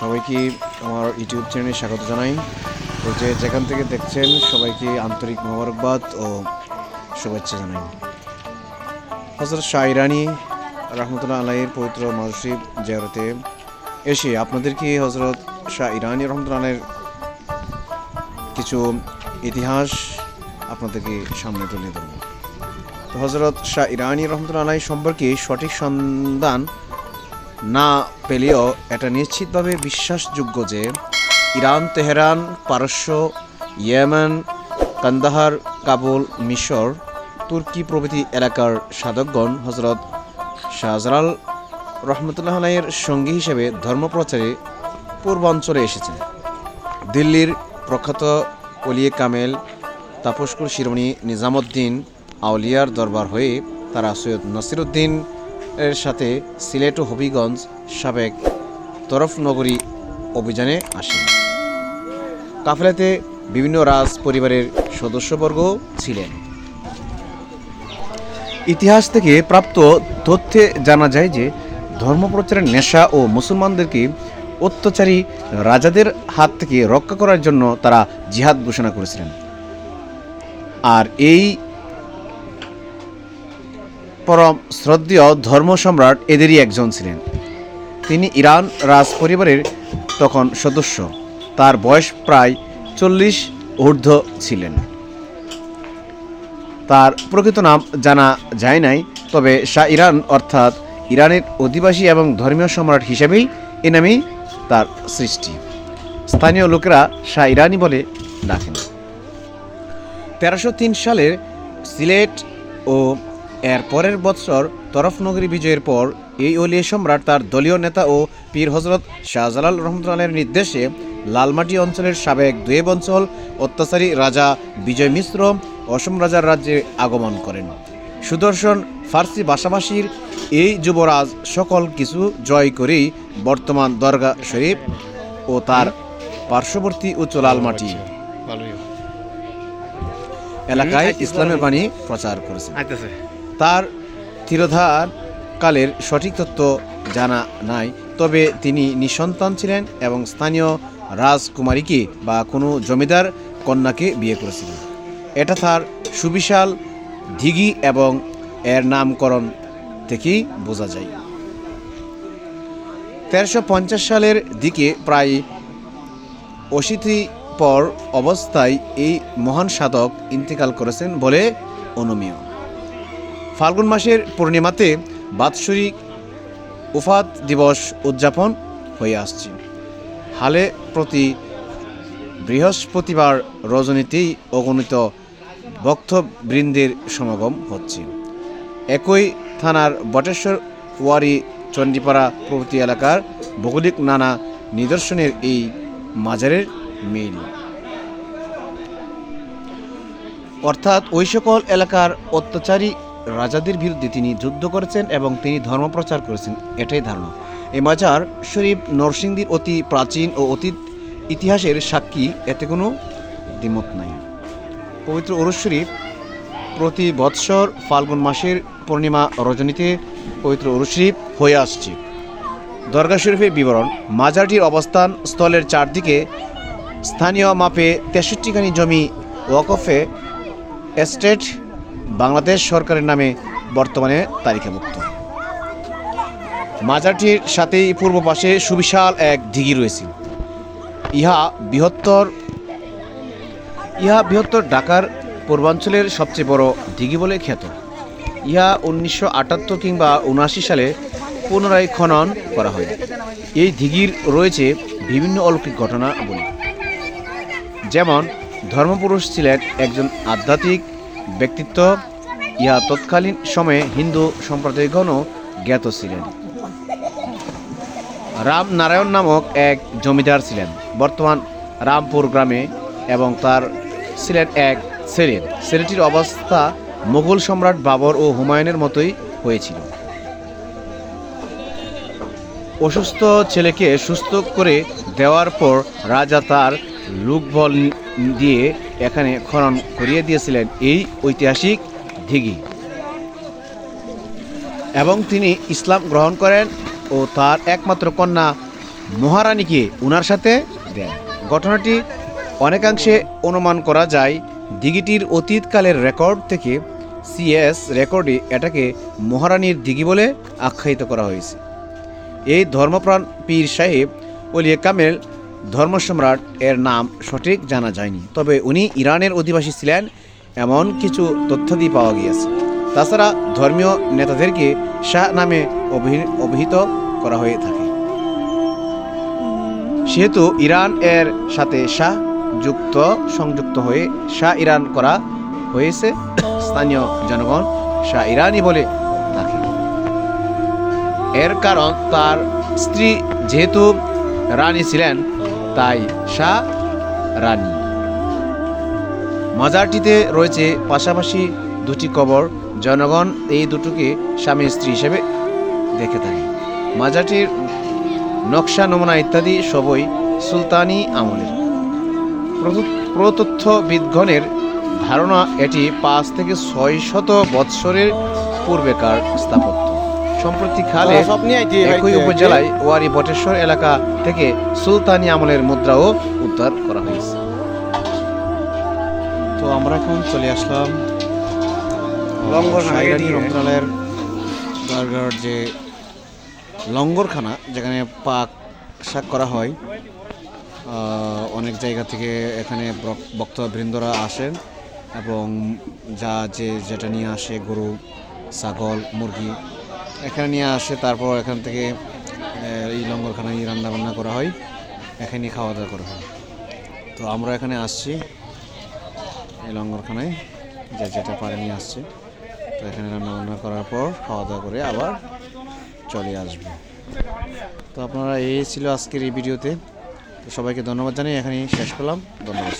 সবাইকে আমার ইউটিউব চ্যানেলে স্বাগত জানাই। তো যে যেখান থেকে দেখছেন, সবাইকে আন্তরিক মোবারকবাদ ও শুভেচ্ছা জানাই। হজরত শাহ ইরানি রহমতুল্লাহ আলাইয়ের পবিত্র মাসিব জিয়ারতে এসে আপনাদেরকে হজরত শাহ ইরানি রহমতুল্লাহ আলাইয়ের কিছু ইতিহাস আপনাদেরকে সামনে তুলে ধরব। তো হজরত শাহ ইরানি রহমতুল্লাহ সম্পর্কে সঠিক সন্ধান না পেলেও এটা নিশ্চিতভাবে বিশ্বাসযোগ্য যে ইরান, তেহরান, পারস্য, ইয়েমেন, কান্দাহার, কাবুল, মিশর, তুর্কি প্রভৃতি এলাকার সাধকগণ হজরত শাহজালাল রহমতুল্লাহ আলাইয়ের সঙ্গী হিসেবে ধর্মপ্রচারে পূর্বাঞ্চলে এসেছেন। দিল্লির প্রখ্যাত অলিয়ে কামেল তাপস্কুর শিরোমণি নিজামুদ্দিন আউলিয়ার দরবার হয়ে তারা সৈয়দ নাসিরুদ্দিন এর সাথে সিলেট ও হবিগঞ্জ সাবেক তরফ নগরী অভিযানে আসেন কাফেলাতে বিভিন্ন রাজ পরিবারের সদস্যবর্গ ছিলেন। ইতিহাস থেকে প্রাপ্ত তথ্যে জানা যায় যে ধর্মপ্রচারের নেশা ও মুসলমানদেরকে অত্যাচারী রাজাদের হাত থেকে রক্ষা করার জন্য তারা জিহাদ ঘোষণা করেছিলেন। আর এই পরম শ্রদ্ধেয় ধর্ম সম্রাট এদেরই একজন ছিলেন। তিনি ইরান রাজ পরিবারের তখন সদস্য। তার বয়স প্রায় চল্লিশ ঊর্ধ্ব ছিলেন। তার প্রকৃত নাম জানা যায় নাই, তবে শাহ ইরান অর্থাৎ ইরানের অধিবাসী এবং ধর্মীয় সম্রাট হিসেবেই এ নামেই তার সৃষ্টি। স্থানীয় লোকেরা শাহ ইরানি বলে ডাকেন। তেরোশো তিন সালের সিলেট ও এর পরের বৎসর তরফনগরী বিজয়ের পর এই অলিয়ে সম্রাট তার দলীয় নেতা ও পীর হজরত শাহজালাল রহমতুল্লাহের নির্দেশে লালমাটি অঞ্চলের সাবেক দুয়েব অঞ্চল অত্যাচারী রাজা বিজয় মিশ্র অসম রাজার রাজ্যে আগমন করেন। সুদর্শন ফার্সি ভাষাভাষীর এই যুবরাজ সকল কিছু জয় করেই বর্তমান দরগা শরীফ ও তার পার্শ্ববর্তী উচ্চ লালমাটি এলাকায় ইসলামের বাণী প্রচার আইতেছে। তার তিরোধার কালের সঠিক তথ্য জানা নাই, তবে তিনি নিঃসন্তান ছিলেন এবং স্থানীয় রাজকুমারীকে বা কোনো জমিদার কন্যাকে বিয়ে করেছিলেন। এটা তার সুবিশাল দিঘি এবং এর নামকরণ থেকেই বোঝা যায়। তেরোশো সালের দিকে প্রায় অশীতি পর অবস্থায় এই মহান সাধক ইন্তেকাল করেছেন বলে অনুমেয়। ফাল্গুন মাসের পূর্ণিমাতে বাৎসরিক উফাত দিবস উদযাপন হয়ে আসছে। হালে প্রতি বৃহস্পতিবার রজনীতেই অগণিত ভক্তবৃন্দের সমাগম হচ্ছে। একই থানার বটেশ্বর ওয়ারি চণ্ডীপাড়া প্রভৃতি এলাকার ভৌগোলিক নানা নিদর্শনের এই মাজারের মিল। অর্থাৎ ওই সকল এলাকার অত্যাচারী রাজাদের বিরুদ্ধে তিনি যুদ্ধ করেছেন এবং তিনি ধর্মপ্রচার করেছেন, এটাই ধারণা। এই মাজার শরীফ নরসিংদীর অতি প্রাচীন ও অতীত ইতিহাসের সাক্ষী, এতে কোনো দ্বিমত নাই। পবিত্র ওরস শরীফ প্রতি বৎসর ফাল্গুন মাসের পূর্ণিমা রজনীতে পবিত্র ওরস শরীফ হয়ে আসছে। দরগা শরীফের বিবরণ, মাজারটির অবস্থান স্থলের চারদিকে স্থানীয় মাপে তেষট্টিখানি জমি ওয়াকফে এস্টেট বাংলাদেশ সরকারের নামে বর্তমানে তালিকাভুক্ত। মাজারটির সাথেই পূর্ব পাশে সুবিশাল এক দিঘি রয়েছে। ইহা বৃহত্তর ইহা বৃহত্তর ঢাকার পূর্বাঞ্চলের সবচেয়ে বড় দিঘি বলে খ্যাত। ইহা উনিশশো আটাত্তর কিংবা উনআশি সালে পুনরায় খনন করা হয়। এই দিঘির রয়েছে বিভিন্ন অলৌকিক ঘটনা বলি। যেমন, ধর্মপুরুষ ছিলেন একজন আধ্যাত্মিক ব্যক্তিত্ব, ইহা তৎকালীন সময়ে হিন্দু সম্প্রদায়গণও জ্ঞাত ছিলেন। রাম নারায়ণ নামক এক জমিদার ছিলেন। বর্তমান রামপুর গ্রামে এবং তার ছিলেন এক ছেলে। ছেলেটির অবস্থা মুঘল সম্রাট বাবর ও হুমায়ুনের মতোই হয়েছিল। অসুস্থ ছেলেকে সুস্থ করে দেওয়ার পর রাজা তার লোকবল দিয়ে এখানে খনন করিয়ে দিয়েছিলেন এই ঐতিহাসিক দিঘি এবং তিনি ইসলাম গ্রহণ করেন ও তার একমাত্র কন্যা মহারানীকে উনার সাথে দেন। ঘটনাটি অনেকাংশে অনুমান করা যায় দিঘিটির অতীতকালের রেকর্ড থেকে সিএস রেকর্ডে এটাকে মহারানীর দিঘি বলে আখ্যায়িত করা হয়েছে। এই ধর্মপ্রাণ পীর সাহেব ওলিয়ে কামেল ধর্মসম্রাট এর নাম সঠিক জানা যায়নি। তবে উনি ইরানের অধিবাসী ছিলেন, এমন কিছু তথ্যাদি পাওয়া গিয়েছে। তাছাড়া ধর্মীয় নেতাদেরকে শাহ নামে অভিহিত করা হয়ে থাকে। সেহেতু ইরান এর সাথে শাহ যুক্ত, সংযুক্ত হয়ে শাহ ইরান করা হয়েছে। স্থানীয় জনগণ শাহ ইরানি বলে থাকে। এর কারণ তার স্ত্রী যেহেতু রানী ছিলেন তাই শাহ রানী। মাজারটিতে রয়েছে পাশাপাশি দুটি কবর। জনগণ এই দুটোকে স্বামী স্ত্রী হিসেবে দেখে থাকে। মাজারটির নকশা, নমুনা ইত্যাদি সবই সুলতানি আমলের। প্রত- প্রতথ্যবিদগণের ধারণা এটি পাঁচ থেকে ছয় শত বৎসরের পূর্বেকার স্থাপত্য। সম্প্রতি খালে একই উপজেলায় ওয়ারি বটেশ্বর এলাকা থেকে সুলতানি আমলের মুদ্রাও উদ্ধার করা হয়েছে। তো আমরা এখন চলে আসলাম যে লঙ্গরখানা যেখানে পাক শাক করা হয়। অনেক জায়গা থেকে এখানে বক- বক্তবৃন্দরা আসেন এবং যা যে যেটা নিয়ে আসে গরু ছাগল মুরগি এখানে নিয়ে আসে, তারপর এখান থেকে এই লঙ্গরখানায় রান্না বান্না করা হয়, এখানে খাওয়া দাওয়া করা হয়। তো আমরা এখানে আসছি, এই লঙ্গরখানায়, যে যেটা পারে নিয়ে আসছে। তো এখানে রান্না বান্না করার পর খাওয়া দাওয়া করে আবার চলে আসবে। তো আপনারা এই ছিল আজকের এই ভিডিওতে। তো সবাইকে ধন্যবাদ জানিয়ে এখানেই শেষ করলাম। ধন্যবাদ।